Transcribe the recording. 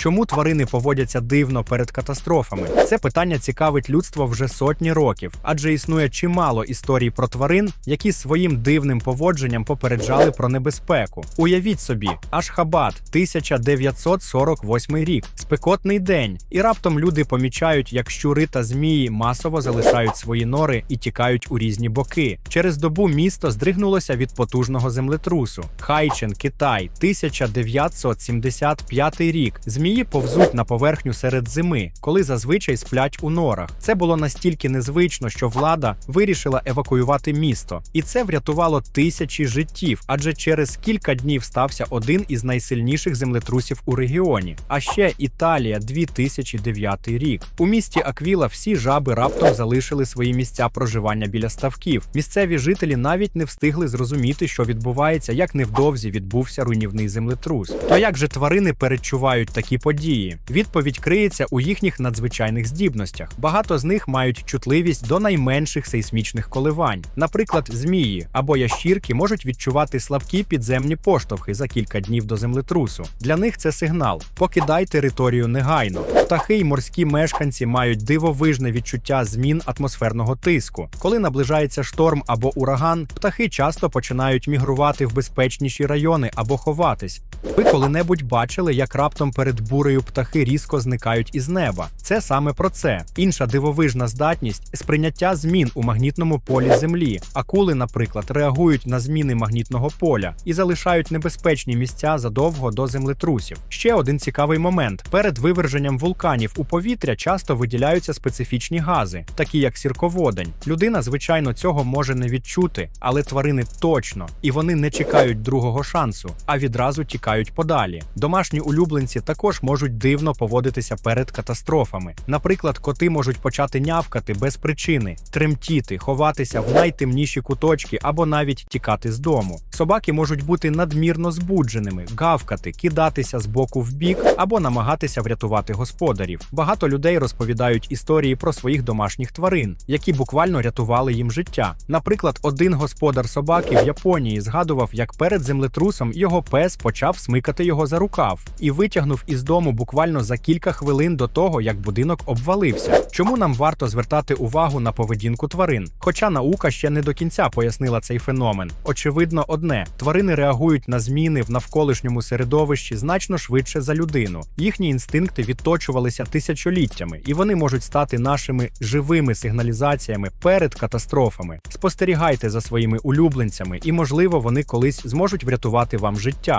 Чому тварини поводяться дивно перед катастрофами? Це питання цікавить людство вже сотні років, адже існує чимало історій про тварин, які своїм дивним поводженням попереджали про небезпеку. Уявіть собі, Ашхабад, 1948 рік, спекотний день, і раптом люди помічають, як щури та змії масово залишають свої нори і тікають у різні боки. Через добу місто здригнулося від потужного землетрусу. Хайчен, Китай, 1975 рік. Змії повзуть на поверхню серед зими, коли зазвичай сплять у норах. Це було настільки незвично, що влада вирішила евакуювати місто, і це врятувало тисячі життів, адже через кілька днів стався один із найсильніших землетрусів у регіоні. А ще Італія, 2009 рік. У місті Аквіла всі жаби раптом залишили свої місця проживання біля ставків. Місцеві жителі навіть не встигли зрозуміти, що відбувається, як невдовзі відбувся руйнівний землетрус. То як же тварини передчувають такі події? Відповідь криється у їхніх надзвичайних здібностях. Багато з них мають чутливість до найменших сейсмічних коливань. Наприклад, змії або ящірки можуть відчувати слабкі підземні поштовхи за кілька днів до землетрусу. Для них це сигнал: покидай територію негайно. Птахи й морські мешканці мають дивовижне відчуття змін атмосферного тиску. Коли наближається шторм або ураган, птахи часто починають мігрувати в безпечніші райони або ховатись. Ви коли-небудь бачили, як раптом перед бурею птахи різко зникають із неба. Це саме про це. Інша дивовижна здатність сприйняття змін у магнітному полі Землі. Акули, наприклад, реагують на зміни магнітного поля і залишають небезпечні місця задовго до землетрусів. Ще один цікавий момент: перед виверженням вулканів у повітря часто виділяються специфічні гази, такі як сірководень. Людина, звичайно, цього може не відчути, але тварини точно, і вони не чекають другого шансу, а відразу тікають подалі. Домашні улюбленці також можуть дивно поводитися перед катастрофами. Наприклад, коти можуть почати нявкати без причини, тремтіти, ховатися в найтемніші куточки або навіть тікати з дому. Собаки можуть бути надмірно збудженими, гавкати, кидатися з боку в бік або намагатися врятувати господарів. Багато людей розповідають історії про своїх домашніх тварин, які буквально рятували їм життя. Наприклад, один господар собаки в Японії згадував, як перед землетрусом його пес почав смикати його за рукав і витягнув із дому буквально за кілька хвилин до того, як будинок обвалився. Чому нам варто звертати увагу на поведінку тварин? Хоча наука ще не до кінця пояснила цей феномен. Очевидно, одне тварини реагують на зміни в навколишньому середовищі значно швидше за людину. Їхні інстинкти відточувалися тисячоліттями, і вони можуть стати нашими живими сигналізаціями перед катастрофами. Спостерігайте за своїми улюбленцями, і можливо вони колись зможуть врятувати вам життя.